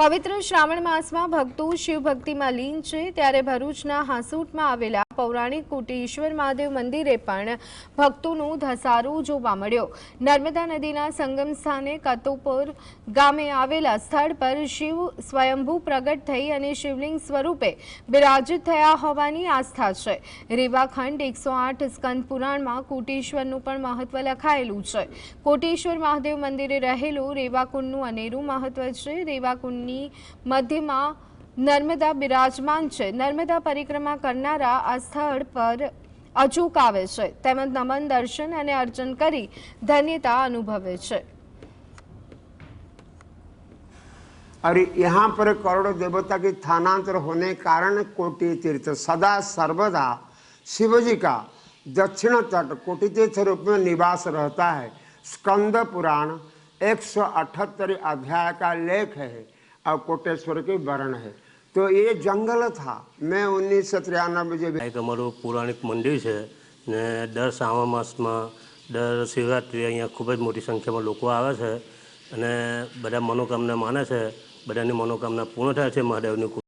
પવિત્ર શ્રાવણ માસમાં ભક્તો શિવ ભક્તિમાં લીન છે ત્યારે ભરૂચના હાંસુટમાં આવેલા પૌરાણિક કોટેશ્વર મહાદેવ મંદિરે પણ ભક્તોનું ધસારું જોવા મળ્યો. નર્મદા નદીના સંગમ સ્થાને કતુપુર ગામે આવેલા સ્થળ પર શિવ સ્વયંભૂ પ્રગટ થઈ અને શિવલિંગ સ્વરૂપે બિરાજિત થયા હોવાની આસ્થા છે. રેવાખંડ એકસો આઠ સ્કંદ પુરાણમાં કોટેશ્વરનું પણ મહત્વ લખાયેલું છે. કોટેશ્વર મહાદેવ મંદિરે રહેલું રેવાકુંડનું અનેરું મહત્વ છે. રેવાકુંડની મધ્યમાં નર્મદા બિરાજમાન છે નર્મદા પરિક્રમા કરનારા આ સ્થળ પર અચૂક આવે છે તેમજ નમન દર્શન અને અર્ચન કરી ધન્યતા અનુભવે છે और यहाँ पर करोड़ों देवता की स्थानांतर होने के कारण कोटि तीर्थ सदा सर्वदा शिव जी का दक्षिण तट कोटि तीर्थ रूप में निवास रहता है स्कंद पुराण 178 अध्याय का लेख है और कोटेश्वर की वर्ण है तो ये जंगल था मैं उन्नीस सौ तिरानवे जब આ એક અમારું પૌરાણિક મંદિર છે ને દર શ્રાવણ માસમાં દર શિવરાત્રિએ અહીંયા ખૂબ જ મોટી સંખ્યામાં લોકો આવે છે અને બધા મનોકામના માને છે બધાની મનોકામના પૂર્ણ થાય છે મહાદેવની કૃપા